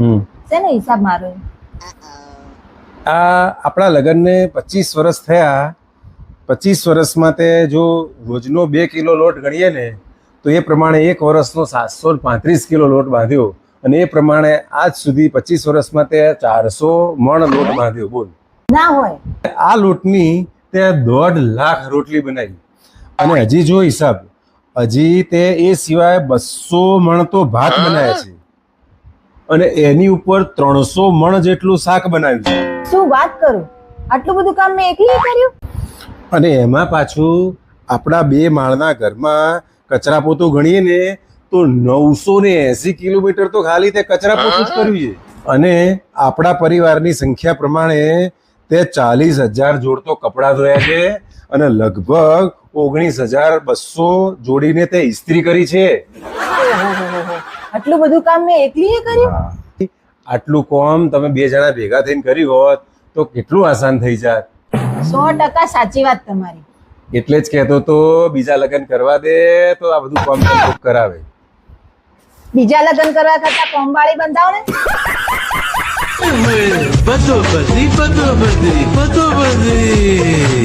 હમ. શેનો હિસાબ મારો આ આપણા લગ્નને પચીસ વર્ષ થયા. પચીસ વર્ષમાં તે જો રોજનો બે કિલો લોટ ગણીએ ને તો એ પ્રમાણે એક વર્ષનો સાતસો પાંત્રીસ કિલો લોટ બાંધ્યો. અને એ પ્રમાણે આજ સુધી પચીસ વર્ષમાં તે ચારસો મણ લોટ બાંધ્યો બોલ. ના હોય. આ લોટની તે દોઢ લાખ રોટલી બનાવી. અને હજી જો હિસાબ હજી તે એ સિવાય બસો મણ તો ભાત બનાવ્યા છે. અને એની ઉપર ત્રણસો મણ જેટલું શાક બનાવ્યું છે. શું વાત કરું? આટલું બધું કામ મેં એકલી કર્યું? અને એમાં પાછું આપણા બે માળના ઘરમાં કચરા પોતું ગણીએ ને તો નવસો ને એસી કિલોમીટર તો ખાલી તે કચરા પોતું જ કર્યું છે. અને આપણા પરિવારની સંખ્યા પ્રમાણે તે ચાલીસ હજાર જોડ તો કપડાં ધોયા છે અને લગભગ ઓગણીસ હજાર બસો જોડીને તે ઇસ્ત્રી કરી છે. આટલું બધું કામ મેં એકલીએ કર્યું? આટલું કોમ તમે બે જણા ભેગા થઈને કર્યું હોત તો કેટલું આસાન થઈ જાત. સો ટકા સાચી વાત તમારી. એટલે જ કહેતો તો બીજા લગ્ન કરવા દે તો આ બધું કોમ બુક કરાવે. બીજા લગ્ન કરવા કરતા કોંબાળી બંધાવ ને. બધો બધી બધો બધી બધો બધી